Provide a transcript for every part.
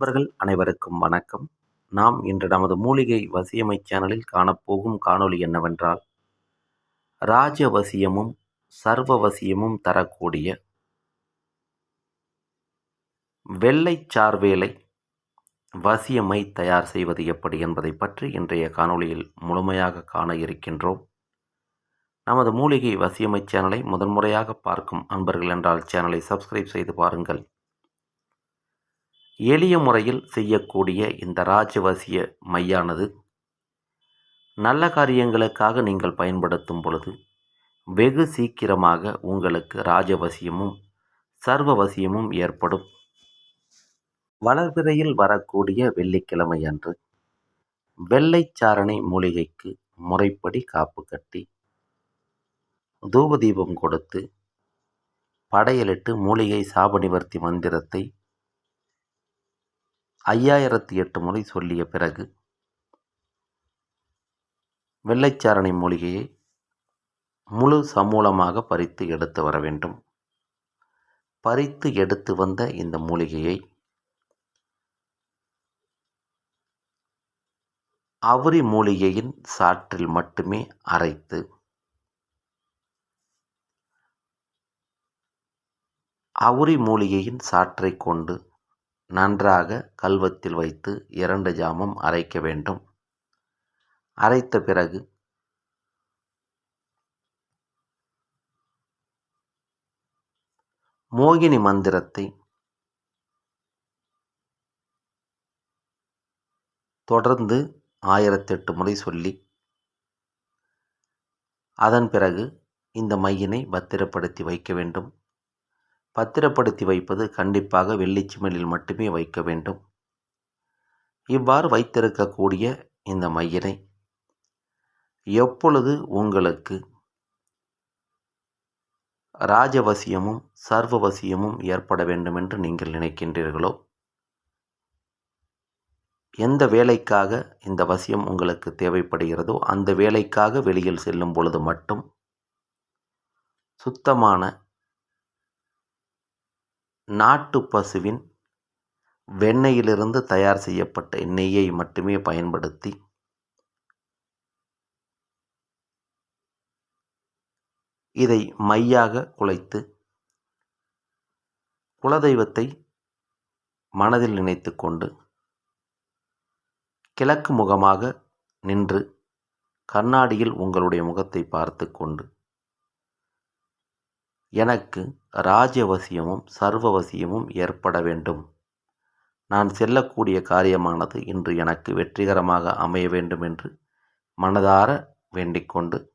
நண்பர்கள் அனைவருக்கும் வணக்கம். நாம் இன்று நமது மூலிகை வசியமை சேனலில் காணப்போகும் காணொளி என்னவென்றால் ராஜவசியமும் சர்வவசியமும் தரக்கூடிய வெள்ளை சார்வேலை வசியமை தயார் செய்வது எப்படி என்பதை பற்றி இன்றைய காணொளியில் முழுமையாக காண இருக்கின்றோம். நமது மூலிகை வசியமை சேனலை முதன்முறையாக பார்க்கும் அன்பர்கள் என்றால் சேனலை சப்ஸ்கிரைப் செய்து பாருங்கள். எளிய முறையில் செய்யக்கூடிய இந்த ராஜவசிய மையானது நல்ல காரியங்களுக்காக நீங்கள் பயன்படுத்தும் பொழுது வெகு சீக்கிரமாக உங்களுக்கு ராஜவசியமும் சர்வவசியமும் ஏற்படும். வளர்பிறையில் வரக்கூடிய வெள்ளிக்கிழமை அன்று வெள்ளைச்சாரணை மூலிகைக்கு முறைப்படி காப்பு கட்டி தூபதீபம் கொடுத்து படையலிட்டு மூலிகை சாப நிவர்த்தி மந்திரத்தை ஐயாயிரத்தி எட்டு முறை சொல்லிய பிறகு வெள்ளைச்சாரணை மூலிகையை முழு சமூலமாக பறித்து எடுத்து வர வேண்டும். பறித்து எடுத்து வந்த இந்த மூலிகையை அவுரி மூலிகையின் சாற்றில் மட்டுமே அரைத்து அவுரி மூலிகையின் சாற்றை கொண்டு நன்றாக கல்வத்தில் வைத்து இரண்டு ஜாமம் அரைக்க வேண்டும். அரைத்த பிறகு மோகினி மந்திரத்தை தொடர்ந்து ஆயிரத்தெட்டு முறை சொல்லி அதன் பிறகு இந்த மையினை பத்திரப்படுத்தி வைக்க வேண்டும். பத்திரப்படுத்தி வைப்பது கண்டிப்பாக வெள்ளிச்சிமலில் மட்டுமே வைக்க வேண்டும். இவ்வாறு வைத்திருக்கக்கூடிய இந்த மையினை எப்பொழுது உங்களுக்கு ராஜவசியமும் சர்வவசியமும் ஏற்பட வேண்டும் என்று நீங்கள் நினைக்கின்றீர்களோ? எந்த வேலைக்காக இந்த வசியம் உங்களுக்கு தேவைப்படுகிறதோ அந்த வேலைக்காக வெளியில் செல்லும் பொழுது மட்டும் சுத்தமான நாட்டு பசுவின் வெண்ணெயிலிருந்து தயார் செய்யப்பட்ட நெய்யை மட்டுமே பயன்படுத்தி இதை மையாக குலைத்து குலதெய்வத்தை மனதில் நினைத்து கொண்டு கிழக்கு முகமாக நின்று கண்ணாடியில் உங்களுடைய முகத்தை பார்த்து கொண்டு எனக்கு ராஜ்யவசியமும் சர்வவசியமும் ஏற்பட வேண்டும். நான் செல்லக்கூடிய காரியமானது இன்று எனக்கு வெற்றிகரமாக அமைய வேண்டும் என்று மனதார வேண்டிக்கொண்டு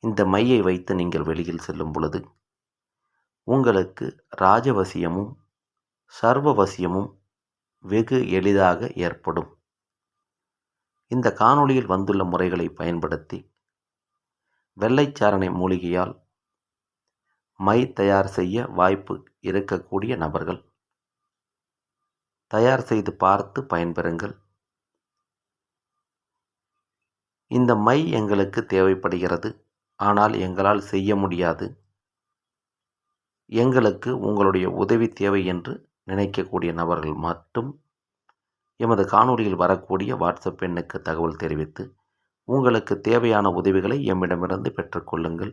இந்த மையை வைத்து நீங்கள் வெளியில் செல்லும் பொழுது உங்களுக்கு ராஜவசியமும் சர்வவசியமும் வெகு எளிதாக ஏற்படும். இந்த காணொளியில் வந்துள்ள முறைகளை பயன்படுத்தி வெள்ளைச்சாரணை மூலிகையால் மை தயார் செய்ய வாய்ப்பு இருக்கக்கூடிய நபர்கள். தயார் செய்து பார்த்து பயன்பெறுங்கள். இந்த மை எங்களுக்கு தேவைப்படுகிறது. ஆனால் எங்களால் செய்ய முடியாது. எங்களுக்கு உங்களுடைய உதவி தேவை என்று நினைக்கக்கூடிய நபர்கள் மட்டும் எமது காணொலியில் வரக்கூடிய வாட்ஸ்அப் எண்ணுக்கு தகவல் தெரிவித்து உங்களுக்கு தேவையான உதவிகளை எம்மிடமிருந்து பெற்றுக்கொள்ளுங்கள்